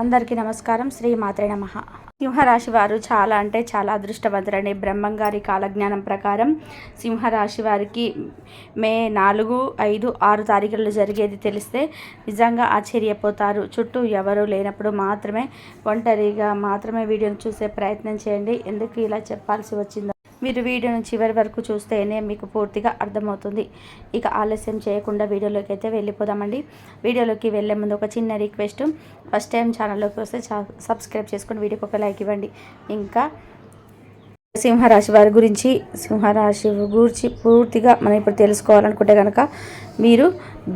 అందరికీ నమస్కారం. శ్రీ మాత్రే నమ. సింహరాశి వారు చాలా అంటే చాలా అదృష్టవంతులండి. బ్రహ్మంగారి కాలజ్ఞానం ప్రకారం సింహరాశి వారికి మే నాలుగు ఐదు ఆరు తారీఖుల్లో జరిగేది తెలిస్తే నిజంగా ఆశ్చర్యపోతారు. చుట్టూ ఎవరు లేనప్పుడు మాత్రమే ఒంటరిగా మాత్రమే వీడియోను చూసే ప్రయత్నం చేయండి. ఎందుకు ఇలా చెప్పాల్సి వచ్చిందో మీరు వీడియోను చివరి వరకు చూస్తేనే మీకు పూర్తిగా అర్థమవుతుంది. ఇక ఆలస్యం చేయకుండా వీడియోలోకి అయితే వెళ్ళిపోదామండి. వీడియోలోకి వెళ్ళే ముందు ఒక చిన్న రిక్వెస్ట్. ఫస్ట్ టైం ఛానల్లోకి వస్తే సబ్స్క్రైబ్ చేసుకొని వీడియోకి ఒక లైక్ ఇవ్వండి. ఇంకా సింహరాశి వారి గురించి సింహరాశి గురించి పూర్తిగా మనం ఇప్పుడు తెలుసుకోవాలనుకుంటే కనుక మీరు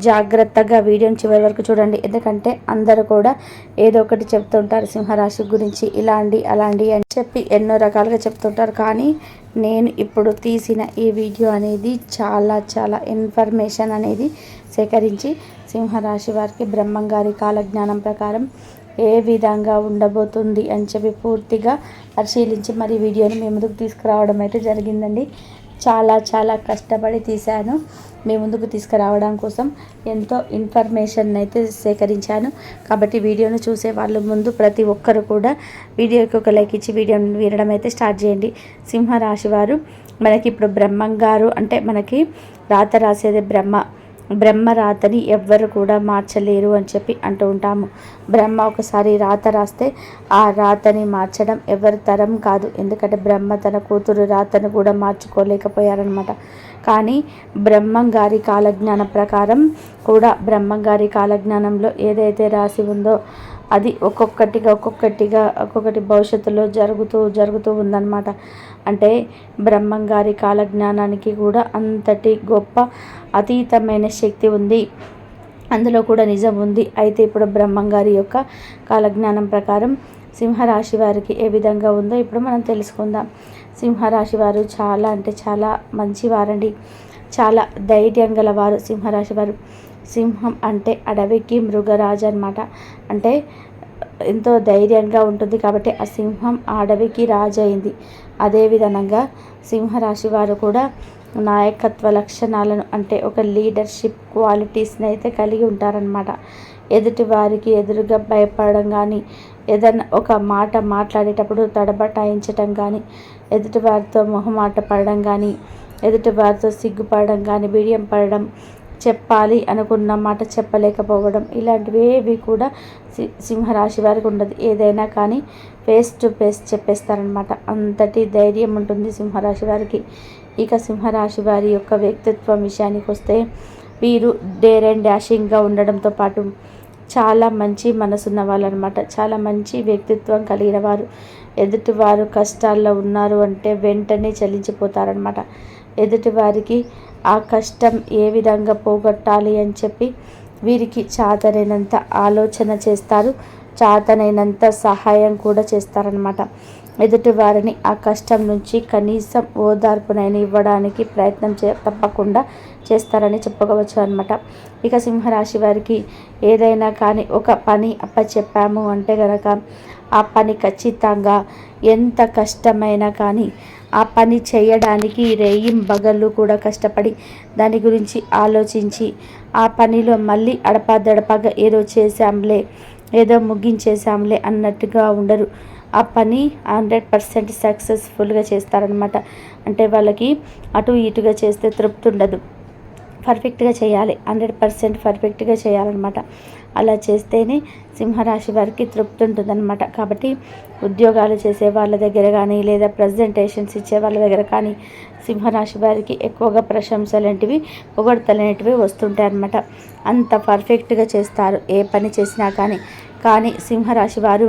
జాగ్రత్తగా వీడియోని చివరి వరకు చూడండి. ఎందుకంటే అందరూ కూడా ఏదో ఒకటి చెప్తుంటారు సింహరాశి గురించి ఇలాంటి అలాంటి అని చెప్పి ఎన్నో రకాలుగా చెప్తుంటారు. కానీ నేను ఇప్పుడు తీసిన ఈ వీడియో అనేది చాలా చాలా ఇన్ఫర్మేషన్ అనేది సేకరించి సింహరాశి వారికి బ్రహ్మంగారి కాలజ్ఞానం ప్రకారం ఏ విధంగా ఉండబోతుంది అని చెప్పి పూర్తిగా పరిశీలించి మరి వీడియోని మీ ముందుకు తీసుకురావడం అయితే జరిగిందండి. చాలా చాలా కష్టపడి తీశాను. మీ ముందుకు తీసుకురావడం కోసం ఎంతో ఇన్ఫర్మేషన్ అయితే సేకరించాను. కాబట్టి వీడియోను చూసే వాళ్ళ ముందు ప్రతి ఒక్కరు కూడా వీడియోకి ఒక లైక్ ఇచ్చి వీడియోని వినడం అయితే స్టార్ట్ చేయండి. సింహరాశి వారు మనకి ఇప్పుడు బ్రహ్మం గారు అంటే మనకి రాత రాసేది బ్రహ్మ. బ్రహ్మ రాతని ఎవ్వరు కూడా మార్చలేరు అని చెప్పి అంటూ ఉంటాము. బ్రహ్మ ఒకసారి రాత రాస్తే ఆ రాతని మార్చడం ఎవరి తరం కాదు. ఎందుకంటే బ్రహ్మ తన కూతురు రాతను కూడా మార్చుకోలేకపోయారనమాట కానీ బ్రహ్మం గారి కాలజ్ఞానం ప్రకారం కూడా బ్రహ్మం గారి కాలజ్ఞానంలో ఏదైతే రాసి ఉందో అది ఒక్కొక్కటిగా ఒక్కొక్కటిగా ఒక్కొక్కటి భవిష్యత్తులో జరుగుతూ జరుగుతూ ఉందన్నమాట. అంటే బ్రహ్మంగారి కాలజ్ఞానానికి కూడా అంతటి గొప్ప అతీతమైన శక్తి ఉంది. అందులో కూడా నిజం ఉంది. అయితే ఇప్పుడు బ్రహ్మంగారి యొక్క కాలజ్ఞానం ప్రకారం సింహరాశి వారికి ఏ విధంగా ఉందో ఇప్పుడు మనం తెలుసుకుందాం. సింహరాశి వారు చాలా అంటే చాలా మంచివారండి. చాలా ధైర్యం గలవారు సింహరాశి వారు. సింహం అంటే అడవికి మృగరాజు అనమాట అంటే ఎంతో ధైర్యంగా ఉంటుంది కాబట్టి ఆ సింహం ఆ అడవికి రాజు అయింది అదేవిధంగా సింహరాశి వారు కూడా నాయకత్వ లక్షణాలను అంటే ఒక లీడర్షిప్ క్వాలిటీస్ని అయితే కలిగి ఉంటారనమాట. ఎదుటి వారికి ఎదురుగా భయపడడం కానీ ఏదైనా ఒక మాట మాట్లాడేటప్పుడు తడబటాయించటం కానీ ఎదుటి వారితో మొహమాట పడడం కానీ ఎదుటి వారితో సిగ్గుపడడం కానీ బిడియం పడడం చెప్పాలి అనుకున్న మాట చెప్పలేకపోవడం ఇలాంటివి ఏవి కూడా సింహరాశి వారికి ఉండదు. ఏదైనా కానీ ఫేస్ టు ఫేస్ చెప్పేస్తారనమాట అంతటి ధైర్యం ఉంటుంది సింహరాశి వారికి. ఇక సింహరాశి వారి యొక్క వ్యక్తిత్వం విషయానికి వస్తే వీరు డేర్ అండ్ డాషింగ్గా ఉండడంతో పాటు చాలా మంచి మనసున్న వాళ్ళు అనమాట చాలా మంచి వ్యక్తిత్వం కలిగిన వారు. ఎదుటివారు కష్టాల్లో ఉన్నారు అంటే వెంటనే చలించిపోతారనమాట ఎదుటివారికి ఆ కష్టం ఏ విధంగా పోగొట్టాలి అని చెప్పి వీరికి చాతనైనంత ఆలోచన చేస్తారు. చాతనైనంత సహాయం కూడా చేస్తారనమాట ఎదుటివారిని ఆ కష్టం నుంచి కనీసం ఓదార్పునైనా ఇవ్వడానికి ప్రయత్నం చే తప్పకుండా చేస్తారని చెప్పుకోవచ్చు అనమాట ఇక సింహరాశి వారికి ఏదైనా కానీ ఒక పని అప్పచెప్పాము అంటే కనుక ఆ పని ఖచ్చితంగా ఎంత కష్టమైనా కానీ ఆ పని చేయడానికి రేయిం బగళ్ళు కూడా కష్టపడి దాని గురించి ఆలోచించి ఆ పనిలో మళ్ళీ అడపాదడపాగా ఏదో చేశాంలే ఏదో ముగించేశాంలే అన్నట్టుగా ఉండరు. ఆ పని హండ్రెడ్ పర్సెంట్ సక్సెస్ఫుల్గా చేస్తారనమాట అంటే వాళ్ళకి అటు ఇటుగా చేస్తే తృప్తి ఉండదు పర్ఫెక్ట్గా చేయాలి. హండ్రెడ్ పర్సెంట్ పర్ఫెక్ట్గా చేయాలన్నమాట. అలా చేస్తేనే సింహరాశి వారికి తృప్తి ఉంటుందన్నమాట. కాబట్టి ఉద్యోగాలు చేసే వాళ్ళ దగ్గర కానీ లేదా ప్రజెంటేషన్స్ ఇచ్చే వాళ్ళ దగ్గర కానీ సింహరాశి వారికి ఎక్కువగా ప్రశంసలు పొగడతలనేటివి వస్తుంటాయి అన్నమాట అంత పర్ఫెక్ట్గా చేస్తారు. ఏ పని చేసినా కానీ. కానీ సింహరాశి వారు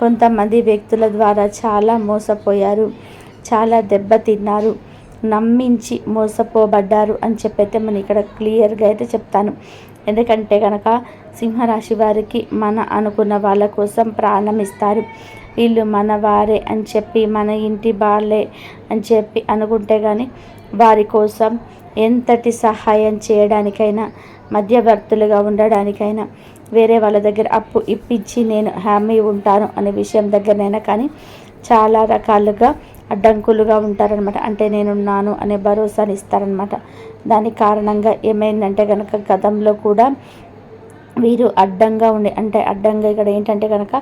కొంతమంది వ్యక్తుల ద్వారా చాలా మోసపోయారు. చాలా దెబ్బతిన్నారు నమ్మించి మోసపోబడ్డారు అని చెప్పైతే మనం ఇక్కడ క్లియర్గా అయితే చెప్తాను. ఎందుకంటే కనుక సింహరాశి వారికి మన అనుకున్న వాళ్ళ కోసం ప్రాణం ఇస్తారు. వీళ్ళు మన వారే అని చెప్పి మన ఇంటి బాలే అని చెప్పి అనుకుంటే కానీ వారి కోసం ఎంతటి సహాయం చేయడానికైనా మధ్యవర్తులుగా ఉండడానికైనా వేరే వాళ్ళ దగ్గర అప్పు ఇప్పించి నేను హామీ ఉంటాను అనే విషయం దగ్గరనైనా కానీ చాలా రకాలుగా అడ్డంకులుగా ఉంటారనమాట అంటే నేనున్నాను అనే భరోసాని ఇస్తారనమాట దాని కారణంగా ఏమైందంటే కనుక గతంలో కూడా వీరు అడ్డంగా ఉండే అంటే అడ్డంగా ఇక్కడ ఏంటంటే కనుక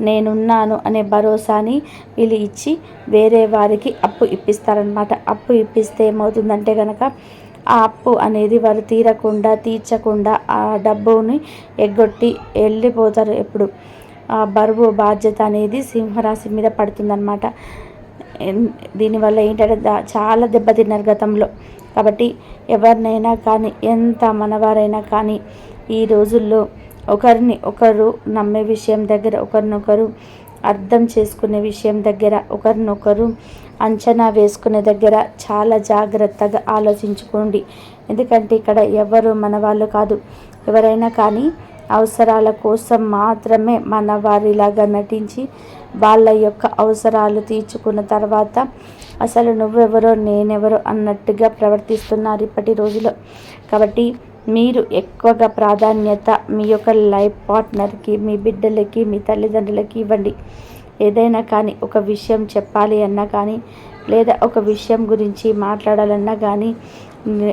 నేనున్నాను అనే భరోసాని వీళ్ళు ఇచ్చి వేరే వారికి అప్పు ఇప్పిస్తారనమాట అప్పు ఇప్పిస్తే ఏమవుతుందంటే కనుక ఆ అప్పు అనేది వారు తీరకుండా తీర్చకుండా ఆ డబ్బుని ఎగ్గొట్టి వెళ్ళిపోతారు. ఎప్పుడు ఆ బరువు బాధ్యత అనేది సింహరాశి మీద పడుతుందన్నమాట. దీనివల్ల ఏంటంటే చాలా దెబ్బతిన్నారు గతంలో. కాబట్టి ఎవరినైనా కానీ ఎంత మనవారైనా కానీ ఈ రోజుల్లో ఒకరిని ఒకరు నమ్మే విషయం దగ్గర ఒకరినొకరు అర్థం చేసుకునే విషయం దగ్గర ఒకరినొకరు అంచనా వేసుకునే దగ్గర చాలా జాగ్రత్తగా ఆలోచించుకోండి. ఎందుకంటే ఇక్కడ ఎవరు మన వాళ్ళు కాదు. ఎవరైనా కానీ అవసరాల కోసం మాత్రమే మన వారిలాగా నటించి వాళ్ళ యొక్క అవసరాలు తీర్చుకున్న తర్వాత అసలు నువ్వెవరో నేనెవరో అన్నట్టుగా ప్రవర్తిస్తున్నారు ఇప్పటి రోజులో కాబట్టి మీరు ఎక్కువగా ప్రాధాన్యత మీ యొక్క లైఫ్ పార్ట్నర్కి మీ బిడ్డలకి మీ తల్లిదండ్రులకి ఇవ్వండి. ఏదైనా కానీ ఒక విషయం చెప్పాలి అన్నా కానీ లేదా ఒక విషయం గురించి మాట్లాడాలన్నా కానీ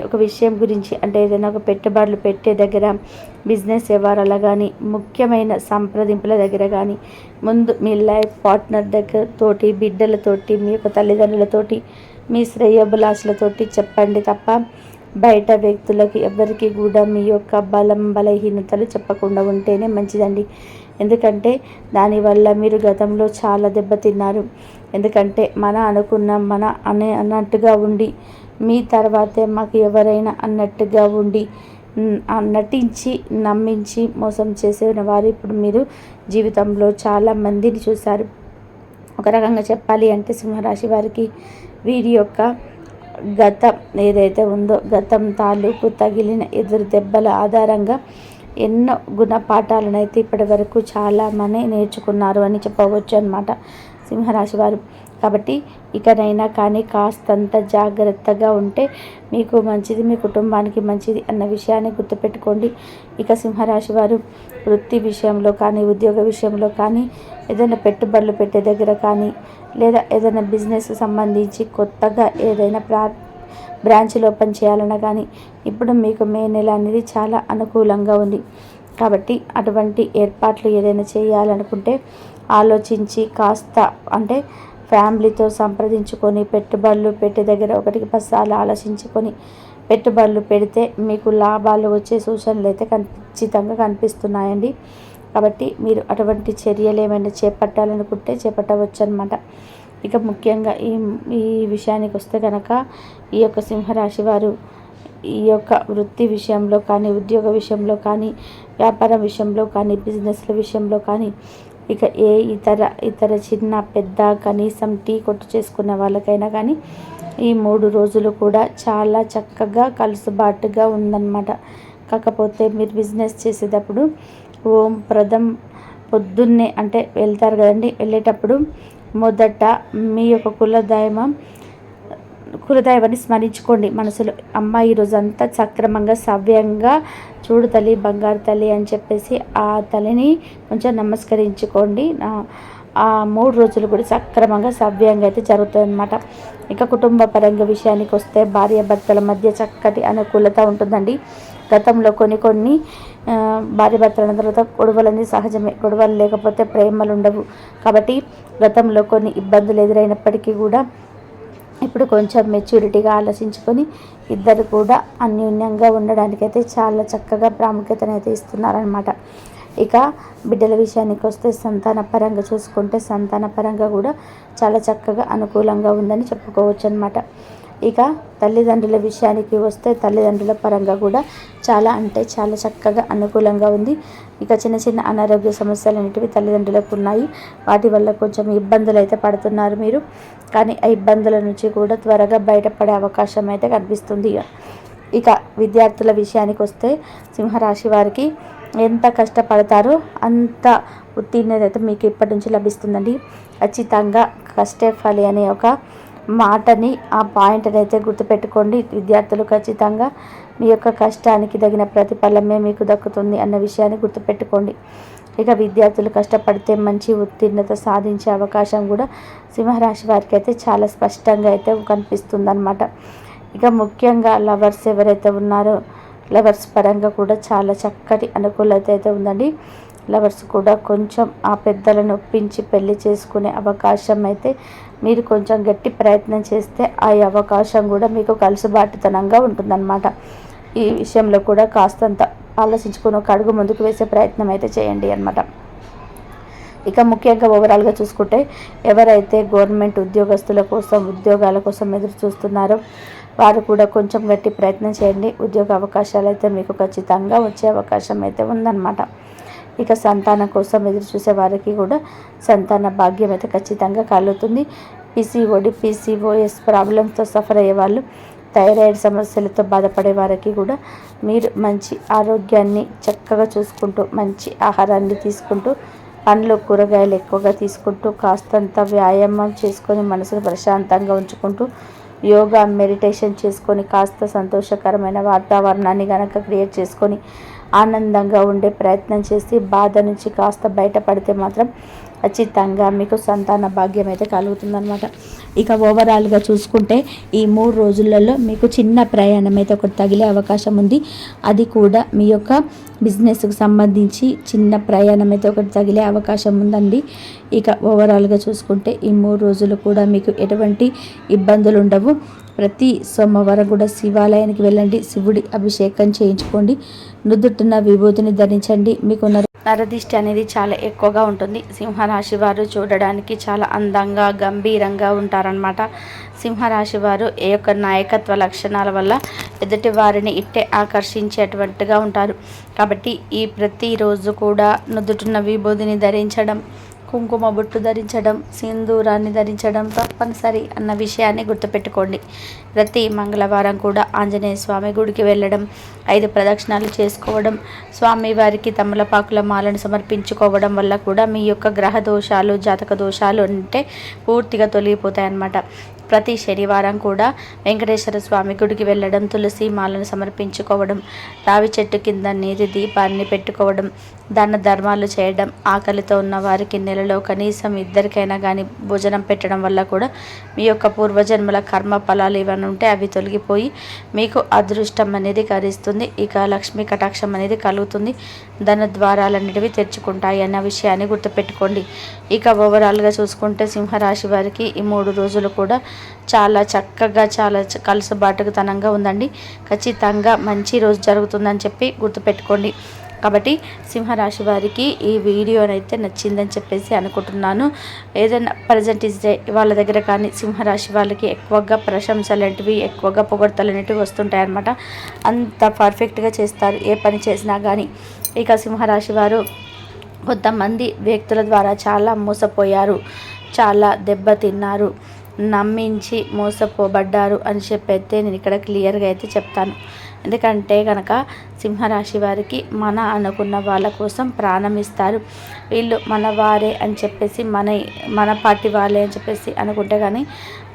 ఒక విషయం గురించి అంటే ఏదైనా ఒక పెట్టుబడులు పెట్టే దగ్గర బిజినెస్ వ్యవహారాల కానీ ముఖ్యమైన సంప్రదింపుల దగ్గర కానీ ముందు మీ లైఫ్ పార్ట్నర్ దగ్గర తోటి బిడ్డలతోటి మీ యొక్క తల్లిదండ్రులతోటి మీ శ్రేయభిలాషులతోటి చెప్పండి తప్ప బయట వ్యక్తులకి ఎవరికి కూడా మీ యొక్క బలం బలహీనతలు చెప్పకుండా ఉంటేనే మంచిదండి. ఎందుకంటే దానివల్ల మీరు గతంలో చాలా దెబ్బతిన్నారు. ఎందుకంటే మన అనుకున్న మన అనే అన్నట్టుగా ఉండి మీ తర్వాతే మాకు ఎవరైనా అన్నట్టుగా ఉండి నటించి నమ్మించి మోసం చేసిన వారు. ఇప్పుడు మీరు జీవితంలో చాలా మందిని చూశారు. ఒక రకంగా చెప్పాలి అంటే సింహరాశి వారికి వీరి యొక్క గతం ఏదైతే ఉందో గతం తాలూకు తగిలిన ఎదురు దెబ్బల ఆధారంగా ఎన్నో గుణపాఠాలను అయితే ఇప్పటి వరకు చాలామంది నేర్చుకున్నారు అని చెప్పవచ్చు అనమాట సింహరాశి వారు. కాబట్టి ఇకనైనా కానీ కాస్తంత జాగ్రత్తగా ఉంటే మీకు మంచిది మీ కుటుంబానికి మంచిది అన్న విషయాన్ని గుర్తుపెట్టుకోండి. ఇక సింహరాశి వారు వృత్తి విషయంలో కానీ ఉద్యోగ విషయంలో కానీ ఏదైనా పెట్టుబడులు పెట్టే దగ్గర కానీ లేదా ఏదైనా బిజినెస్ సంబంధించి కొత్తగా ఏదైనా ప్రా బ్రాంచ్లు ఓపెన్ చేయాలన్నా కానీ ఇప్పుడు మీకు మే నెల అనేది చాలా అనుకూలంగా ఉంది. కాబట్టి అటువంటి ఏర్పాట్లు ఏదైనా చేయాలనుకుంటే ఆలోచించి కాస్త అంటే ఫ్యామిలీతో సంప్రదించుకొని పెట్టుబడులు పెట్టే దగ్గర ఒకటికి పసాలు ఆలోచించుకొని పెట్టుబడులు పెడితే మీకు లాభాలు వచ్చే సూచనలు అయితే ఖచ్చితంగా కనిపిస్తున్నాయండి. కాబట్టి మీరు అటువంటి చర్యలు ఏమైనా చేపట్టాలనుకుంటే చేపట్టవచ్చు అనమాట ఇక ముఖ్యంగా ఈ ఈ విషయానికి వస్తే కనుక ఈ యొక్క సింహరాశి వారు ఈ యొక్క వృత్తి విషయంలో కానీ ఉద్యోగ విషయంలో కానీ వ్యాపారం విషయంలో కానీ బిజినెస్ల విషయంలో కానీ ఇక ఏ ఇతర ఇతర చిన్న పెద్ద కనీసం టీ కొట్టు చేసుకున్న వాళ్ళకైనా కానీ ఈ మూడు రోజులు కూడా చాలా చక్కగా కలుసుబాటుగా ఉందన్నమాట. కాకపోతే మీరు బిజినెస్ చేసేటప్పుడు ఓం ప్రథం పొద్దున్నే అంటే వెళ్తారు కదండి వెళ్ళేటప్పుడు మొదట మీ యొక్క కులదైవం కులదైవాన్ని స్మరించుకోండి. మనసులో అమ్మ ఈరోజు అంతా సక్రమంగా సవ్యంగా చూడు తల్లి బంగారు తల్లి అని చెప్పేసి ఆ తల్లిని కొంచెం నమస్కరించుకోండి. ఆ మూడు రోజులు కూడా సక్రమంగా సవ్యంగా అయితే జరుగుతుందన్నమాట ఇక కుటుంబ పరంగా విషయానికి వస్తే భార్య భర్తల మధ్య చక్కటి అనుకూలత ఉంటుందండి. గతంలో కొన్ని కొన్ని భార్య భర్తల తర్వాత గొడవలన్నీ సహజమే. గొడవలు లేకపోతే ప్రేమలు ఉండవు. కాబట్టి గతంలో కొన్ని ఇబ్బందులు ఎదురైనప్పటికీ కూడా ఇప్పుడు కొంచెం మెచ్యూరిటీగా ఆలోచించుకొని ఇద్దరు కూడా అన్యోన్యంగా ఉండడానికైతే చాలా చక్కగా ప్రాముఖ్యతనైతే ఇస్తున్నారనమాట ఇక బిడ్డల విషయానికి వస్తే సంతాన పరంగా చూసుకుంటే సంతాన పరంగా కూడా చాలా చక్కగా అనుకూలంగా ఉందని చెప్పుకోవచ్చు అనమాట ఇక తల్లిదండ్రుల విషయానికి వస్తే తల్లిదండ్రుల పరంగా కూడా చాలా అంటే చాలా చక్కగా అనుకూలంగా ఉంది. ఇక చిన్న చిన్న అనారోగ్య సమస్యలు అనేటివి తల్లిదండ్రులకు ఉన్నాయి. వాటి వల్ల కొంచెం ఇబ్బందులు అయితే పడుతున్నారు మీరు. కానీ ఆ ఇబ్బందుల నుంచి కూడా త్వరగా బయటపడే అవకాశం అయితే కనిపిస్తుంది. ఇక విద్యార్థుల విషయానికి వస్తే సింహరాశి వారికి ఎంత కష్టపడతారో అంత ఉత్తీర్ణత అయితే మీకు ఇప్పటి నుంచి లభిస్తుందండి. ఖచ్చితంగా కష్టే ఫలి అనే ఒక మాటని ఆ పాయింట్ని అయితే గుర్తుపెట్టుకోండి. విద్యార్థులు ఖచ్చితంగా మీ యొక్క కష్టానికి తగిన ప్రతిఫలమే మీకు దక్కుతుంది అన్న విషయాన్ని గుర్తుపెట్టుకోండి. ఇక విద్యార్థులు కష్టపడితే మంచి ఉత్తీర్ణత సాధించే అవకాశం కూడా సింహరాశి వారికి అయితే చాలా స్పష్టంగా అయితే కనిపిస్తుంది అనమాట ఇక ముఖ్యంగా లవర్స్ ఎవరైతే ఉన్నారో లవర్స్ పరంగా కూడా చాలా చక్కటి అనుకూలత అయితే ఉందండి. లవర్స్ కూడా కొంచెం ఆ పెద్దలను ఒప్పించి పెళ్ళి చేసుకునే అవకాశం అయితే మీరు కొంచెం గట్టి ప్రయత్నం చేస్తే ఆ అవకాశం కూడా మీకు కలుసుబాటుతనంగా ఉంటుందన్నమాట. ఈ విషయంలో కూడా కాస్తంత ఆలోచించుకుని ఒక అడుగు ముందుకు వేసే ప్రయత్నం అయితే చేయండి అనమాట ఇక ముఖ్యంగా ఓవరాల్గా చూసుకుంటే ఎవరైతే గవర్నమెంట్ ఉద్యోగస్తుల కోసం ఉద్యోగాల కోసం ఎదురు చూస్తున్నారో వారు కూడా కొంచెం గట్టి ప్రయత్నం చేయండి. ఉద్యోగ అవకాశాలు అయితే మీకు ఖచ్చితంగా వచ్చే అవకాశం అయితే ఉందన్నమాట. ఇక సంతానం కోసం ఎదురు చూసే వారికి కూడా సంతాన భాగ్యం అయితే ఖచ్చితంగా కలుగుతుంది. పీసీఓడి పీసీఓఎస్ ప్రాబ్లమ్స్తో సఫర్ అయ్యే వాళ్ళు థైరాయిడ్ సమస్యలతో బాధపడే వారికి కూడా మీరు మంచి ఆరోగ్యాన్ని చక్కగా చూసుకుంటూ మంచి ఆహారాన్ని తీసుకుంటూ పండ్లు కూరగాయలు ఎక్కువగా తీసుకుంటూ కాస్తంత వ్యాయామం చేసుకొని మనసును ప్రశాంతంగా ఉంచుకుంటూ యోగా మెడిటేషన్ చేసుకొని కాస్త సంతోషకరమైన వాతావరణాన్ని కనుక క్రియేట్ చేసుకొని ఆనందంగా ఉండే ప్రయత్నం చేసి బాధ నుంచి కాస్త బయటపడితే మాత్రం ఖచ్చితంగా మీకు సంతాన భాగ్యం అయితే కలుగుతుందనమాట ఇక ఓవరాల్గా చూసుకుంటే ఈ మూడు రోజులలో మీకు చిన్న ప్రయాణం అయితే ఒకటి తగిలే అవకాశం ఉంది. అది కూడా మీ యొక్క బిజినెస్కి సంబంధించి చిన్న ప్రయాణం అయితే ఒకటి తగిలే అవకాశం ఉందండి. ఇక ఓవరాల్గా చూసుకుంటే ఈ మూడు రోజులు కూడా మీకు ఎటువంటి ఇబ్బందులు ఉండవు. ప్రతి సోమవారం కూడా శివాలయానికి వెళ్ళండి. శివుడి అభిషేకం చేయించుకోండి. నుదుటిన విభూతిని ధరించండి. మీకు నరదిష్టి అనేది చాలా ఎక్కువగా ఉంటుంది. సింహరాశి వారు చూడడానికి చాలా అందంగా గంభీరంగా ఉంటారనమాట సింహరాశి వారు ఏ యొక్క నాయకత్వ లక్షణాల వల్ల ఎదుటి వారిని ఇట్టే ఆకర్షించేటువంటిగా ఉంటారు. కాబట్టి ఈ ప్రతిరోజు కూడా నుదుటిన విభూతిని ధరించడం కుంకుమ బొట్టు ధరించడం సింధూరాన్ని ధరించడం తప్పనిసరి అన్న విషయాన్ని గుర్తుపెట్టుకోండి. ప్రతి మంగళవారం కూడా ఆంజనేయ స్వామి గుడికి వెళ్ళడం ఐదు ప్రదక్షిణాలు చేసుకోవడం స్వామి వారికి తమలపాకుల మాలను సమర్పించుకోవడం వల్ల కూడా మీ యొక్క గ్రహ దోషాలు జాతక దోషాలు అంటే పూర్తిగా తొలగిపోతాయి అన్నమాట ప్రతి శనివారం కూడా వెంకటేశ్వర స్వామి గుడికి వెళ్ళడం తులసి మాలను సమర్పించుకోవడం రావి చెట్టు కింద నీతి దీపాన్ని పెట్టుకోవడం దాన ధర్మాలు చేయడం ఆకలితో ఉన్న వారికి నెలలో కనీసం ఇద్దరికైనా కానీ భోజనం పెట్టడం వల్ల కూడా మీ యొక్క పూర్వజన్మల కర్మ ఫలాలు ఏమైనా ఉంటే అవి తొలగిపోయి మీకు అదృష్టం అనేది కరిస్తుంది ఇక లక్ష్మీ కటాక్షం అనేది కలుగుతుంది. ధన ద్వారాలన్నిటివి తెరుచుకుంటాయి అన్న విషయాన్ని గుర్తుపెట్టుకోండి. ఇక ఓవరాల్గా చూసుకుంటే సింహరాశి వారికి ఈ మూడు రోజులు కూడా చాలా చక్కగా చాలా కలుసుబాటుతనంగా ఉందండి. ఖచ్చితంగా మంచి రోజు జరుగుతుందని చెప్పి గుర్తుపెట్టుకోండి. కాబట్టి సింహరాశి వారికి ఈ వీడియో అయితే నచ్చిందని చెప్పేసి అనుకుంటున్నాను. ఏదైనా ప్రజెంట్ ఇస్ డే వాళ్ళ దగ్గర కానీ సింహరాశి వాళ్ళకి ఎక్కువగా ప్రశంసలు అనేటివి ఎక్కువగా పొగడతలు అనేటివి వస్తుంటాయన్నమాట. అంత పర్ఫెక్ట్గా చేస్తారు. ఏ పని చేసినా కానీ ఇక సింహరాశి వారు కొంతమంది వ్యక్తుల ద్వారా చాలా మోసపోయారు. చాలా దెబ్బతిన్నారు. నమ్మించి మోసపోబడ్డారు అని చెప్పైతే నేను ఇక్కడ క్లియర్గా అయితే చెప్తాను. ఎందుకంటే కనుక సింహరాశి వారికి మన అనుకున్న వాళ్ళ కోసం ప్రాణం ఇస్తారు. వీళ్ళు మన వారే అని చెప్పేసి మన మన పార్టీ వాళ్ళే అని చెప్పేసి అనుకుంటే కానీ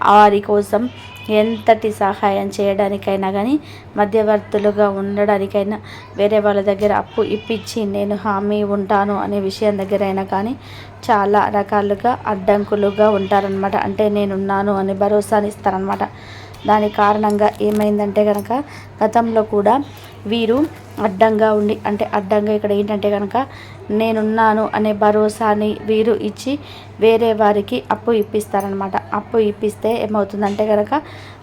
వారి కోసం ఎంతటి సహాయం చేయడానికైనా కానీ మధ్యవర్తులుగా ఉండడానికైనా వేరే వాళ్ళ దగ్గర అప్పు ఇప్పించి నేను హామీ ఉంటాను అనే విషయం దగ్గర అయినా కానీ చాలా రకాలుగా అడ్డంకులుగా ఉంటారనమాట అంటే నేనున్నాను అని భరోసాని ఇస్తారనమాట దాని కారణంగా ఏమైందంటే కనుక గతంలో కూడా వీరు అడ్డంగా ఉండి అంటే అడ్డంగా ఇక్కడ ఏంటంటే కనుక నేనున్నాను అనే భరోసాని వీరు ఇచ్చి వేరే వారికి అప్పు ఇప్పిస్తారనమాట అప్పు ఇప్పిస్తే ఏమవుతుందంటే కనుక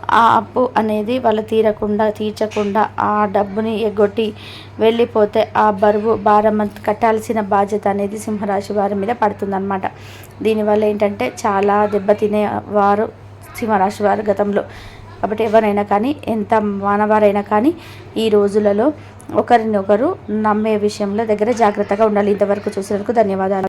ఆ అప్పు అనేది వాళ్ళు తీరకుండా తీర్చకుండా ఆ డబ్బుని ఎగ్గొట్టి వెళ్ళిపోతే ఆ బరువు భారం కట్టాల్సిన బాధ్యత అనేది సింహరాశి వారి మీద పడుతుందన్నమాట. దీనివల్ల ఏంటంటే చాలా దెబ్బతినే వారు సింహరాశి వారు గతంలో. కాబట్టి ఎవరైనా కానీ ఎంత మానవారైనా కానీ ఈ రోజులలో ఒకరినొకరు నమ్మే విషయంలో దగ్గర జాగ్రత్తగా ఉండాలి. ఇంతవరకు చూసినందుకు ధన్యవాదాలు.